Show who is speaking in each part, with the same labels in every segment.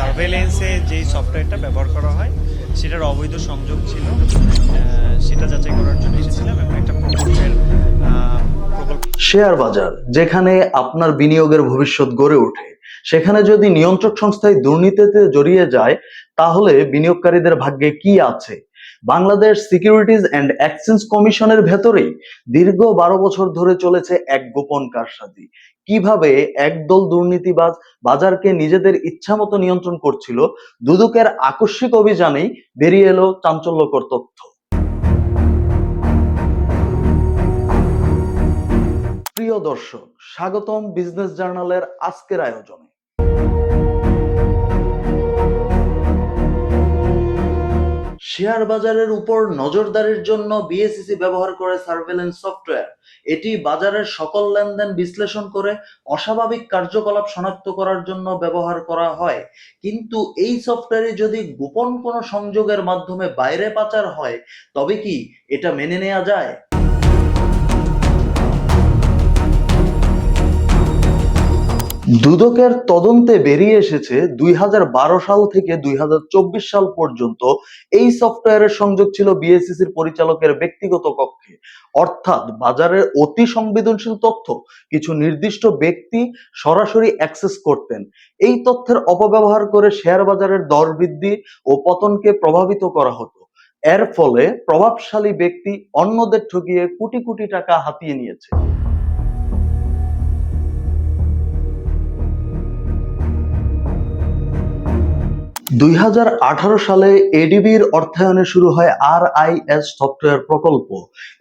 Speaker 1: সার্ভেলেন্সে যেই সফটওয়্যারটা ব্যবহার করা হয়, সেটার অবৈধ সংযোগ ছিল। সেটা যাচাই করার জন্য এসেছিলাম এবং একটা প্রকল্পের
Speaker 2: শেয়ার বাজার, যেখানে আপনার বিনিয়োগের ভবিষ্যৎ গড়ে ওঠে। সেখানে যদি নিয়ন্ত্রক সংস্থায় দুর্নীতিতে জড়িয়ে যায়, তাহলে বিনিয়োগকারীদের ভাগ্যে কি আছে? বাংলাদেশ সিকিউরিটিজ অ্যান্ড এক্সচেঞ্জ কমিশনের ভেতরেই দীর্ঘ বারো বছর ধরে চলেছে এক গোপন কারসাজি। কীভাবে একদল দুর্নীতিবাজ বাজারকে নিজেদের ইচ্ছামতো নিয়ন্ত্রণ করছিল, দুদকের আকস্মিক অভিযানেই বেরিয়ে এলো চাঞ্চল্যকর তথ্য। প্রিয় দর্শক, স্বাগতম বিজনেস জার্নালের আজকের আয়োজনে। শেয়ার বাজারের উপর নজরদারির জন্য বিএসিসি ব্যবহার করে সার্ভেলেন্স সফটওয়্যার এটি বাজারের সকল লেনদেন বিশ্লেষণ করে অস্বাভাবিক কার্যকলাপ শনাক্ত করার জন্য ব্যবহার করা হয়। কিন্তু এই সফটওয়্যারে যদি গোপন কোনো সংযোগের মাধ্যমে বাইরে পাচার হয়, তবে কি এটা মেনে নেওয়া যায়? দুদকের তদন্তে বেরিয়ে এসেছে দুই হাজার বারো সাল থেকে দুই সাল পর্যন্ত এই সফটওয়্যারের সংযোগ ছিল বিএসসিসির পরিচালকের ব্যক্তিগত কক্ষে। অর্থাৎ বাজারের অতি সংবেদনশীল তথ্য, কিছু নির্দিষ্ট ব্যক্তি সরাসরি অ্যাক্সেস করতেন। এই তথ্যের অপব্যবহার করে শেয়ার বাজারের দর বৃদ্ধি ও পতনকে প্রভাবিত করা হতো। এর ফলে প্রভাবশালী ব্যক্তি অন্যদের ঠকিয়ে কোটি কোটি টাকা হাতিয়ে নিয়েছে। দুই হাজার আঠারো সালে এডিবির অর্থায়নে শুরু হয় আর আই এস সফটওয়্যার প্রকল্প।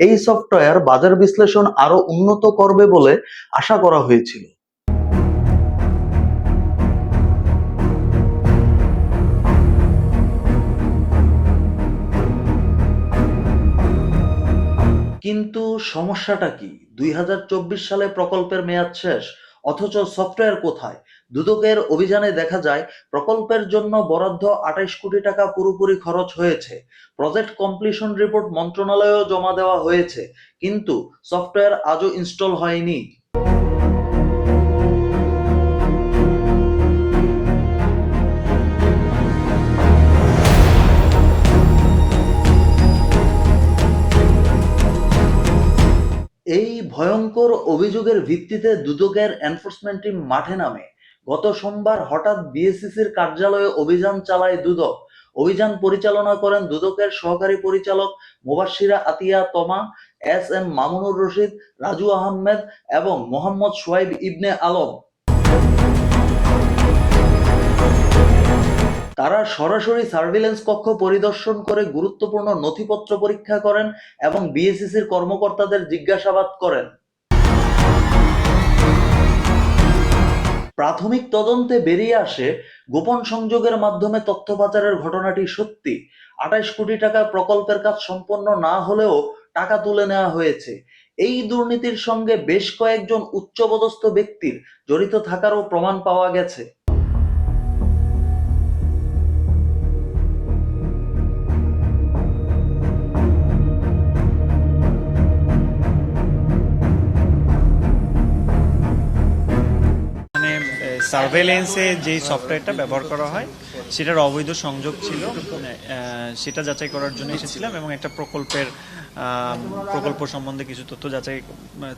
Speaker 2: এই সফটওয়্যার বাজার বিশ্লেষণ আরও উন্নত করবে বলে আশা করা হয়েছিল। কিন্তু সমস্যাটা কি? দুই হাজার চব্বিশ সালে প্রকল্পের মেয়াদ শেষ, অথচ সফটওয়্যার কোথায়? দুদকের অভিযানে দেখা যায়, প্রকল্পের জন্য বরাদ্দ আঠাইশ কোটি টাকা পুরোপুরি খরচ হয়েছে। প্রজেক্ট কমপ্লিশন রিপোর্ট মন্ত্রণালয়েও জমা দেওয়া হয়েছে, কিন্তু সফটওয়্যার আজও ইনস্টল হয়নি। এই ভয়ঙ্কর অভিযোগের ভিত্তিতে দুদকের এনফোর্সমেন্ট টিম মাঠে নামে। গত সোমবার হঠাৎ বিএসসিসির কার্যালয়ে অভিযান চালায় দুদক। অভিযান পরিচালনা করেন দুদকের সহকারী পরিচালক মুবাশিরা আতিয়া তমা, এস এম মামুনুর রশিদ, রাজু আহমেদ এবং মোহাম্মদ সোয়াইব ইবনে আলম। তারা সরাসরি সার্ভিলেন্স কক্ষ পরিদর্শন করে গুরুত্বপূর্ণ নথিপত্র পরীক্ষা করেন এবং বিএসসিসির কর্মকর্তাদের জিজ্ঞাসাবাদ করেন। প্রাথমিক তদন্তে বেরিয়ে আসে গোপন সংযোগের মাধ্যমে তথ্য পাচারের ঘটনাটি সত্যি। আঠাইশ কোটি টাকার প্রকল্পের কাজ সম্পন্ন না হলেও টাকা তুলে নেওয়া হয়েছে। এই দুর্নীতির সঙ্গে বেশ কয়েকজন উচ্চপদস্থ ব্যক্তির জড়িত থাকারও প্রমাণ পাওয়া গেছে।
Speaker 1: সার্ভেলেন্সে যে সফটওয়্যারটা ব্যবহার করা হয়, সেটার অবৈধ সংযোগ ছিল। সেটা যাচাই করার জন্য এসেছিলাম এবং একটা প্রকল্পের প্রকল্প সম্বন্ধে কিছু তথ্য যাচাই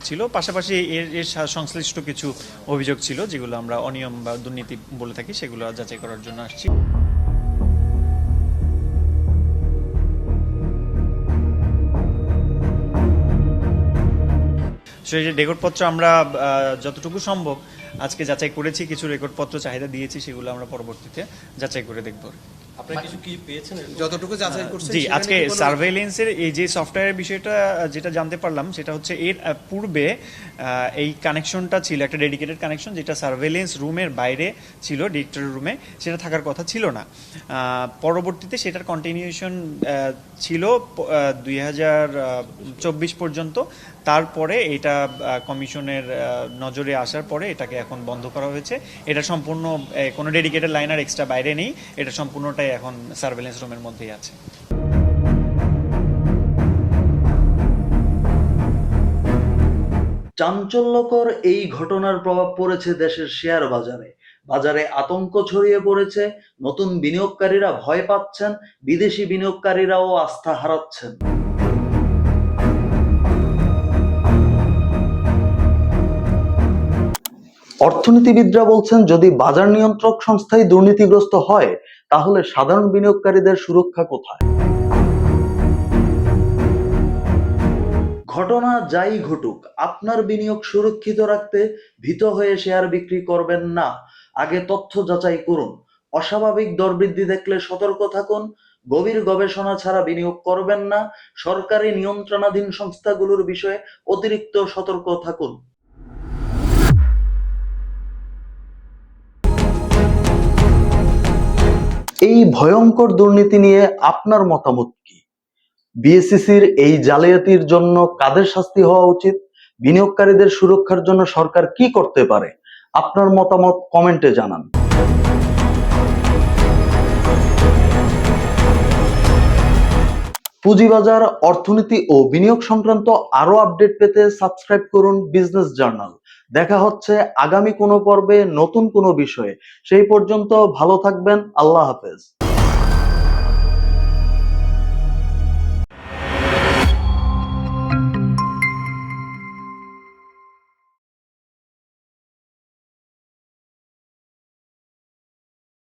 Speaker 1: ছিল। পাশাপাশি এর এর সংশ্লিষ্ট কিছু অভিযোগ ছিল, যেগুলো আমরা অনিয়ম বা দুর্নীতি বলে থাকি, সেগুলো যাচাই করার জন্য আসছি। সেই রেকর্ডপত্র আমরা যতটুকু সম্ভব আজকে যাচাই করেছি, কিছু রেকর্ডপত্র চাহিদা দিয়েছি, সেগুলো আমরা পরবর্তীতে যাচাই করে দেখব
Speaker 3: আপনারা কিছু কি পেয়েছেন এরকম?
Speaker 4: যতটুকু
Speaker 1: জি আজকে সার্ভেলেন্সের এই যে সফটওয়্যারের বিষয়টা যেটা জানতে পারলাম সেটা হচ্ছে এর পূর্বে এই কানেকশনটা ছিল একটা ডেডিকেটেড কানেকশন যেটা সার্ভেলেন্স রুমের বাইরে ছিল ডিরেক্টর রুমে সেটা থাকার কথা ছিল না। পরবর্তীতে সেটার কন্টিনিউশন ছিল দুই হাজার চব্বিশ পর্যন্ত। তারপরে এটা কমিশনের নজরে আসার পরে এটাকে এখন বন্ধ করা হয়েছে। এটা সম্পূর্ণ কোনো ডেডিকেটেড লাইন আর এক্সট্রা বাইরে নেই। এটা সম্পূর্ণটাই এখন সার্ভেলেন্স রুমের মধ্যেই আছে।
Speaker 2: চাঞ্চল্যকর এই ঘটনার প্রভাব পড়েছে দেশের শেয়ার বাজারে। বাজারে আতঙ্ক ছড়িয়ে পড়েছে, নতুন বিনিয়োগকারীরা ভয় পাচ্ছেন, বিদেশি বিনিয়োগকারীরাও আস্থা হারাচ্ছেন। অর্থনীতিবিদরা বলছেন, যদি বাজার নিয়ন্ত্রক সংস্থাই দুর্নীতিগ্রস্ত হয় তাহলে সাধারণ বিনিয়োগকারীদের সুরক্ষা কোথায়? ঘটনা যাই ঘটুক, আপনার বিনিয়োগ সুরক্ষিত রাখতে ভীত হয়ে শেয়ার বিক্রি করবেন না। আগে তথ্য যাচাই করুন। অস্বাভাবিক দরবৃদ্ধি দেখলে সতর্ক থাকুন। গভীর গবেষণা ছাড়া বিনিয়োগ করবেন না। সরকারি নিয়ন্ত্রণাধীন সংস্থাগুলোর বিষয়ে অতিরিক্ত সতর্ক থাকুন। এই ভয়ঙ্কর দুর্নীতি নিয়ে আপনার মতামত কি? বিএসসিসির এই জালিয়াতির জন্য কাদের শাস্তি হওয়া উচিত? বিনিয়োগকারীদের সুরক্ষার জন্য সরকার কি করতে পারে? আপনার মতামত কমেন্টে জানান। পুঁজিবাজার, অর্থনীতি ও বিনিয়োগ সংক্রান্ত আরও আপডেট পেতে সাবস্ক্রাইব করুন বিজনেস জার্নাল। দেখা হচ্ছে আগামী কোনো পর্বে নতুন কোনো বিষয়ে। সেই পর্যন্ত ভালো থাকবেন আল্লাহ হাফেজ।